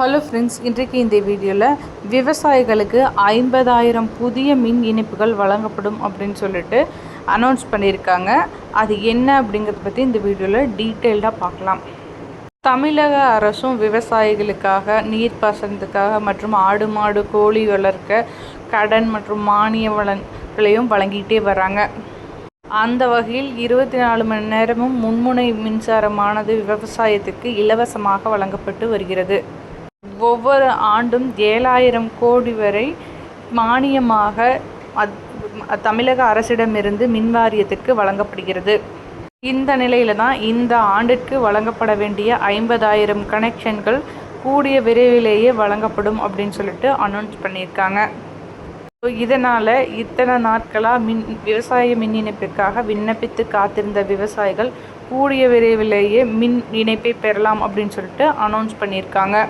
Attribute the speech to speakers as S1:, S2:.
S1: Hello friends இன்றைக்கு இந்த வீடியோவில் விவசாயிகளுக்கு ஐம்பதாயிரம் புதிய மின் இணைப்புகள் வழங்கப்படும் அப்படின்னு சொல்லிட்டு அனௌன்ஸ் பண்ணியிருக்காங்க. அது என்ன அப்படிங்கிறத பற்றி இந்த வீடியோவில் டீட்டெயில்டாக பார்க்கலாம். தமிழக அரசும் விவசாயிகளுக்காக நீர்ப்பாசனத்துக்காக மற்றும் ஆடு மாடு கோழி வளர்க்க கடன் மற்றும் மானிய வளங்களையும் வழங்கிட்டே வராங்க. அந்த வகையில் இருபத்தி நாலு மணி நேரமும் மும்முனை மின்சாரமானது விவசாயத்துக்கு இலவசமாக வழங்கப்பட்டு வருகிறது. ஒவ்வொரு ஆண்டும் ஏழாயிரம் கோடி வரை மானியமாக அத்- தமிழக அரசிடமிருந்து மின் வாரியத்திற்கு வழங்கப்படுகிறது. இந்த நிலையில தான் இந்த ஆண்டிற்கு வழங்கப்பட வேண்டிய ஐம்பதாயிரம் கனெக்ஷன்கள் கூடிய விரைவிலேயே வழங்கப்படும் அப்படின்னு சொல்லிட்டு அனௌன்ஸ் பண்ணியிருக்காங்க. ஸோ இதனால் இத்தனை நாட்களாக மின் விவசாய மின் இணைப்பிற்காக விண்ணப்பித்து காத்திருந்த விவசாயிகள் கூடிய விரைவிலேயே மின் இணைப்பை பெறலாம் அப்படின்னு சொல்லிட்டு அனௌன்ஸ் பண்ணியிருக்காங்க.